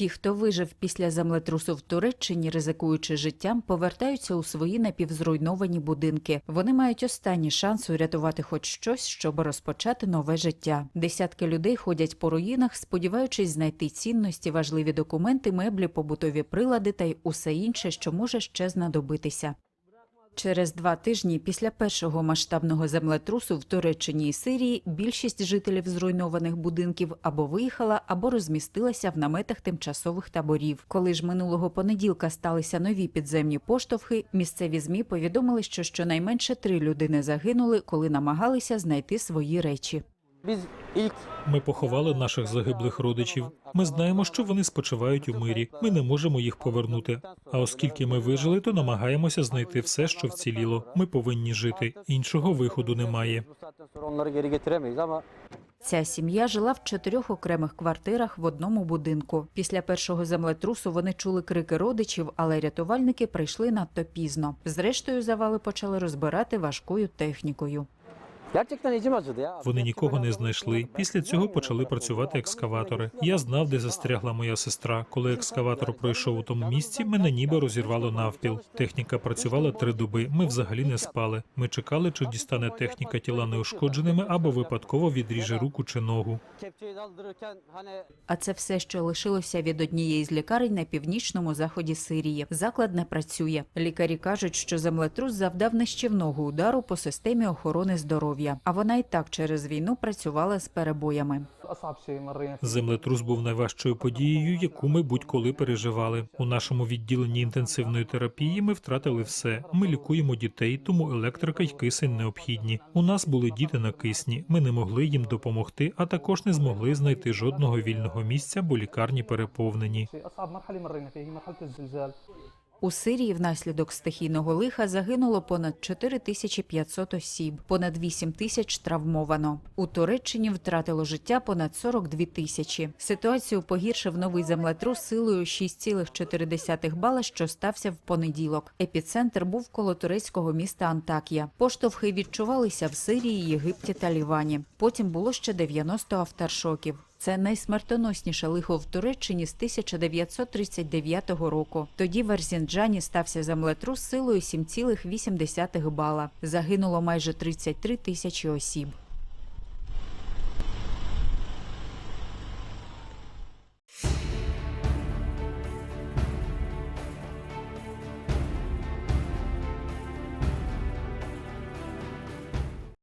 Ті, хто вижив після землетрусу в Туреччині, ризикуючи життям, повертаються у свої напівзруйновані будинки. Вони мають останній шанс урятувати хоч щось, щоб розпочати нове життя. Десятки людей ходять по руїнах, сподіваючись знайти цінності, важливі документи, меблі, побутові прилади та й усе інше, що може ще знадобитися. Через два тижні після першого масштабного землетрусу в Туреччині і Сирії більшість жителів зруйнованих будинків або виїхала, або розмістилася в наметах тимчасових таборів. Коли ж минулого понеділка сталися нові підземні поштовхи, місцеві змі повідомили, що щонайменше три людини загинули, коли намагалися знайти свої речі. Ми поховали наших загиблих родичів. Ми знаємо, що вони спочивають у мирі. Ми не можемо їх повернути. А оскільки ми вижили, то намагаємося знайти все, що вціліло. Ми повинні жити. Іншого виходу немає. Ця сім'я жила в чотирьох окремих квартирах в одному будинку. Після першого землетрусу вони чули крики родичів, але рятувальники прийшли надто пізно. Зрештою, завали почали розбирати важкою технікою. Вони нікого не знайшли. Після цього почали працювати екскаватори. Я знав, де застрягла моя сестра. Коли екскаватор пройшов у тому місці, мене ніби розірвало навпіл. Техніка працювала три доби. Ми взагалі не спали. Ми чекали, чи дістане техніка тіла неушкодженими або випадково відріже руку чи ногу. А це все, що лишилося від однієї з лікарень на північному заході Сирії. Заклад не працює. Лікарі кажуть, що землетрус завдав нищівного удару по системі охорони здоров'я здоров'я, а вона і так через війну працювала з перебоями. Землетрус був найважчою подією, яку ми будь-коли переживали. У нашому відділенні інтенсивної терапії ми втратили все. Ми лікуємо дітей, тому електрика й кисень необхідні. У нас були діти на кисні. Ми не могли їм допомогти, а також не змогли знайти жодного вільного місця, бо лікарні переповнені. У Сирії внаслідок стихійного лиха загинуло понад 4500 осіб, понад 8 тисяч травмовано. У Туреччині втратило життя понад 42 тисячі. Ситуацію погіршив новий землетрус силою 6,4 бала, що стався в понеділок. Епіцентр був коло турецького міста Антакія. Поштовхи відчувалися в Сирії, Єгипті та Лівані. Потім було ще 90 авторшоків. Це найсмертоносніше лихо в Туреччині з 1939 року. Тоді в Арзінджані стався землетрус силою 7,8 бала. Загинуло майже 33 тисячі осіб.